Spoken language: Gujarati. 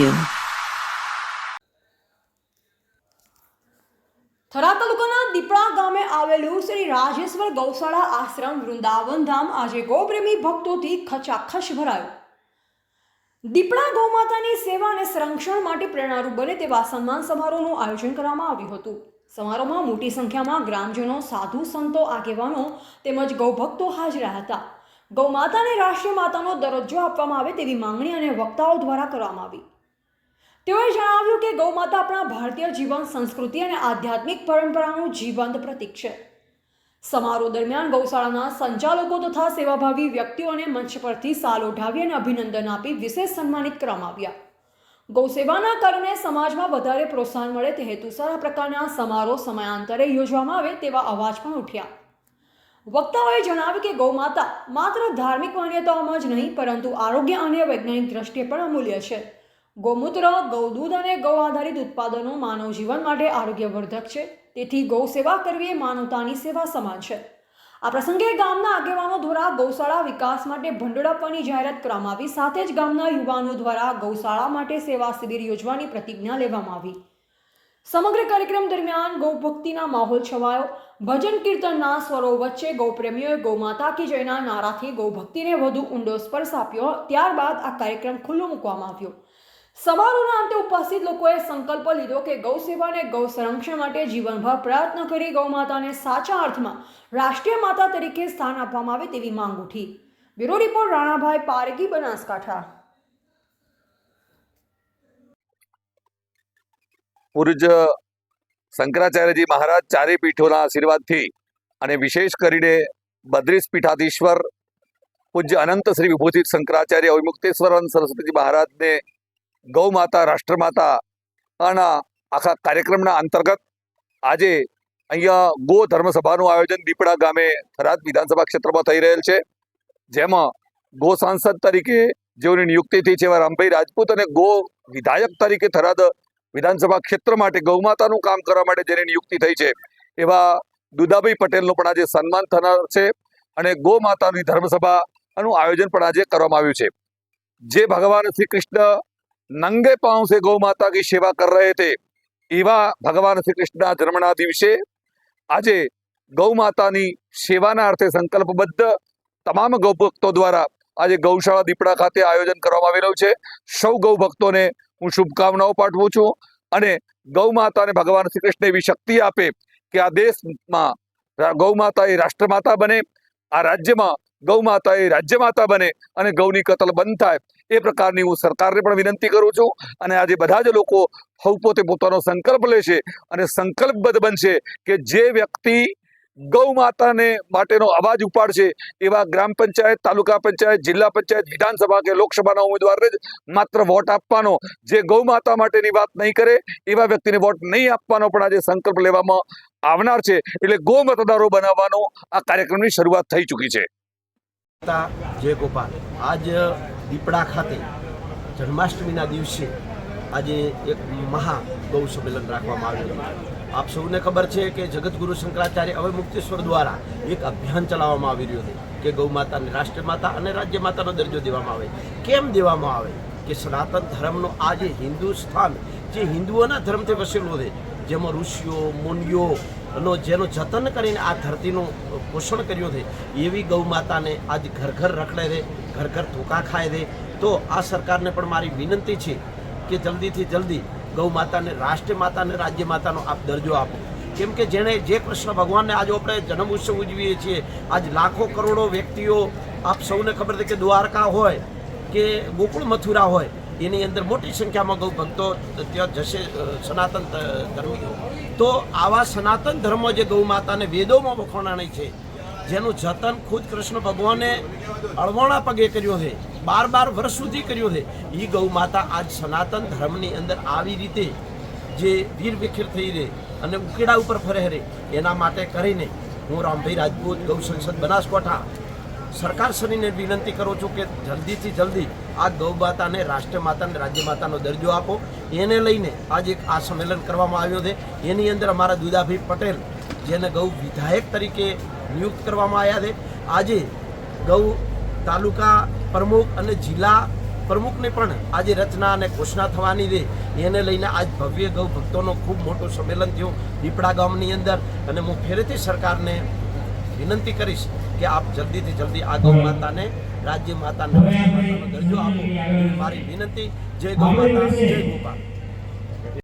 you. થરાદ તાલુકાના દીપડા ગામે આવેલું શ્રી રાજેશ્વર ગૌશાળા આશ્રમ વૃંદાવન ધામ આજે ગૌપ્રેમી ભક્તોથી ખચાખચ ભરાયો. દીપડા ગૌમાતાની સેવા અને સંરક્ષણ માટે પ્રેરણારૂપ બને તેવા સન્માન સમારોહનું આયોજન કરવામાં આવ્યું હતું. સમારોહમાં મોટી સંખ્યામાં ગ્રામજનો, સાધુ, સંતો, આગેવાનો તેમજ ગૌભક્તો હાજર હતા. ગૌમાતાને રાષ્ટ્રીય માતાનો દરજ્જો આપવામાં આવે તેવી માંગણી અને વક્તાઓ દ્વારા કરવામાં આવી. તેઓએ જણાવ્યું કે ગૌમાતા આપણા ભારતીય જીવન, સંસ્કૃતિ અને આધ્યાત્મિક પરંપરાનું જીવંત પ્રતીક છે. સમારોહ દરમિયાન ગૌશાળાના સંચાલકો તથા સેવાભાવી વ્યક્તિઓને મંચ પરથી સાલ ઉઠાવી અને અભિનંદન આપી વિશેષ સન્માનિત કરવામાં આવ્યા. ગૌસેવાના કારણે સમાજમાં વધારે પ્રોત્સાહન મળે તે હેતુસર આ પ્રકારના સમારોહ સમયાંતરે યોજવામાં આવે તેવા અવાજ પણ ઉઠ્યા. વક્તાઓએ જણાવ્યું કે ગૌમાતા માત્ર ધાર્મિક માન્યતાઓમાં જ નહીં, પરંતુ આરોગ્ય અને વૈજ્ઞાનિક દ્રષ્ટિએ પણ અમૂલ્ય છે. ગૌમૂત્ર, ગૌદૂધ અને ગૌ આધારિત ઉત્પાદનો માનવ જીવન માટે આરોગ્યવર્ધક છે. તેથી ગૌ સેવા કરવી એ માનવતાની સેવા સમાન છે. આ પ્રસંગે ગામના આગેવાનો દ્વારા ગૌશાળા વિકાસ માટે ભંડોળ આપવાની જાહેરાત કરવામાં આવી. સાથે જ ગામના યુવાનો દ્વારા ગૌશાળા માટે સેવા શિબિર યોજવાની પ્રતિજ્ઞા લેવામાં આવી. સમગ્ર કાર્યક્રમ દરમિયાન ગૌભક્તિના માહોલ છવાયો. ભજન કીર્તનના સ્વરો વચ્ચે ગૌપ્રેમીઓએ ગૌમાતા કી જયના નારાથી ગૌભક્તિને વધુ ઊંડો સ્પર્શ આપ્યો. ત્યારબાદ આ કાર્યક્રમ ખુલ્લો મૂકવામાં આવ્યો. સમારોહના અંતે ઉપસ્થિત લોકોએ સંકલ્પ લીધો કે ગૌ સેવા અને ગૌ સંરક્ષણ માટે જીવનભર પ્રયત્ન કરી ગૌમાતાને સાચા અર્થમાં રાષ્ટ્રીય માતા તરીકે સ્થાન આપવામાં આવે તેવી માંગ ઉઠી. Bureau report Ranabhai Pargi Banaskantha. પૂર્જ Shankaracharyaji Maharaj ચારે પીઠોના આશીર્વાદથી અને વિશેષ કરીને બદ્રીસ પીઠાધીશ્વર, પૂજ્ય અનંત શ્રી વિભૂષિત શંકરાચાર્ય અવિમુક્તેશ્વરન સરસ્વતીજી મહારાજને ગૌ માતા રાષ્ટ્રમાતા આના આખા કાર્યક્રમના અંતર્ગત આજે અહીંયા ગો ધર્મસભાનું આયોજન દીપડા ગામે થરાદ વિધાનસભા ક્ષેત્રમાં થઈ રહેલ છે. જેમાં ગો સાંસદ તરીકે જેઓની નિયુક્તિ થઈ છે એવા રામભાઈ રાજપૂત અને ગો વિધાયક તરીકે થરાદ વિધાનસભા ક્ષેત્ર માટે ગૌમાતાનું કામ કરવા માટે જેની નિયુક્તિ થઈ છે એવા દુદાભાઈ પટેલનું પણ આજે સન્માન થનાર છે અને ગો માતાની ધર્મસભાનું આયોજન પણ આજે કરવામાં આવ્યું છે. જે ભગવાન શ્રી કૃષ્ણ नंगे पांव से गौ माता की सेवा कर रहे थे। એવા ભગવાન શ્રી કૃષ્ણના જન્મના દિવસે આજે ગૌ માતાની સેવાના અર્થે સંકલ્પબદ્ધ તમામ ગૌ ભક્તો દ્વારા આજે ગૌશાળા દીપડા ખાતે આયોજન કરવામાં આવેલું છે સૌ ગૌ ભક્તોને હું શુભકામનાઓ પાઠવું છું અને ગૌ માતાને ભગવાન શ્રી કૃષ્ણ એવી શક્તિ આપે કે આ દેશમાં ગૌ માતા એ રાષ્ટ્રમાતા બને આ રાજ્યમાં ગૌ માતા એ રાજ્યમાતા બને અને ગૌની કતલ બંધ થાય. એ પ્રકારની હું સરકારને પણ વિનંતી કરું છું અને આજે બધા જ લોકો સૌ પોતે પોતાનો સંકલ્પ લેશે અને સંકલ્પબદ્ધ બનશે કે જે વ્યક્તિ ગૌ માતાને માટેનો અવાજ ઉપાડશે એવા ગ્રામ પંચાયત, તાલુકા પંચાયત, જિલ્લા પંચાયત, વિધાનસભા કે લોકસભાના ઉમેદવારને જ માત્ર વોટ આપવાનો જે ગૌ માતા માટેની વાત નહીં કરે એવા વ્યક્તિને વોટ નહીં આપવાનો પણ આજે સંકલ્પ લેવામાં આવનાર છે. એટલે ગૌ મતદારો બનાવવાનો આ કાર્યક્રમની શરૂઆત થઈ ચૂકી છે. જય ગોપાલ આજ દીપડા ખાતે જન્માષ્ટમીના દિવસે આજે એક મહા ગૌ સંમેલન રાખવામાં આવ્યું આપ સૌને ખબર છે કે જગતગુરુ શંકરાચાર્ય હવે મુક્તેશ્વર દ્વારા એક અભિયાન ચલાવવામાં આવી રહ્યું છે કે ગૌ માતાને રાષ્ટ્ર માતા અને રાજ્ય માતાનો દરજ્જો દેવામાં આવે. કેમ દેવામાં આવે? કે સનાતન ધર્મનો આ જે હિન્દુસ્તાન જે હિન્દુઓના ધર્મથી વસેલો છે, જેમાં ઋષિઓ, મુનિઓ નો, જેનો જતન કરીને આ ધરતીનું પોષણ કર્યું છે, એવી ગૌ માતાને આજ ઘર ઘર રખડે છે, ઘર ઘર ધોકા ખાય છે. તો આ સરકારને પણ મારી વિનંતી છે કે જલ્દીથી જલ્દી ગૌ માતાને રાષ્ટ્ર માતાને રાજ્ય માતાનો આપ દરજ્જો આપો. કેમ કે જેણે જે કૃષ્ણ ભગવાનને આજે આપણે જન્મ ઉત્સવ ઉજવીએ છીએ, આજ લાખો કરોડો વ્યક્તિઓ આપ સૌને ખબર છે કે દ્વારકા હોય કે ગોકુળ મથુરા હોય એની અંદર મોટી સંખ્યામાં ગૌ ભક્તો ત્યાં જશે સનાતન ધર્મીઓ. તો આવા સનાતન ધર્મ જે ગૌ માતાને વેદોમાં વખોણાણી છે, જેનું જતન ખુદ કૃષ્ણ ભગવાને અળવાણા પગે કર્યું છે, બાર બાર વર્ષ સુધી કર્યું છે એ ગૌ માતા આજ સનાતન ધર્મની અંદર આવી રીતે જે વીર વિખેર થઈ રહે અને ઉકેડા ઉપર ફરે રે એના માટે કરીને હું રામભાઈ રાજપૂત ગૌ સંસદ બનાસકાંઠા સરકાર શ્રીને વિનંતી કરું છું કે જલ્દીથી જલ્દી આ ગૌ માતાને રાષ્ટ્ર માતાને રાજ્ય માતાનો દરજ્જો આપો. એને લઈને આજે આ સંમેલન કરવામાં આવ્યું છે. એની અંદર અમારા દુદાભાઈ પટેલ, જેને ગૌ વિધાયક તરીકે નિયુક્ત કરવામાં આવ્યા છે. આજે ગૌ તાલુકા પ્રમુખ અને જિલ્લા પ્રમુખને પણ આજે રચના અને ઘોષણા થવાની છે. એને લઈને આજ ભવ્ય ગૌ ભક્તોનો ખૂબ મોટું સંમેલન થયું દીપડા ગામની અંદર. અને હું ફેરેથી સરકારને વિનંતી કરીશ કે આપ જલ્દીથી જલ્દી આ ગૌ માતાને રાજ્ય માતા નમસ્તે દરજ્જો આપો. મારી વિનંતી. જય ગૌ માતા જય ગોપાલ.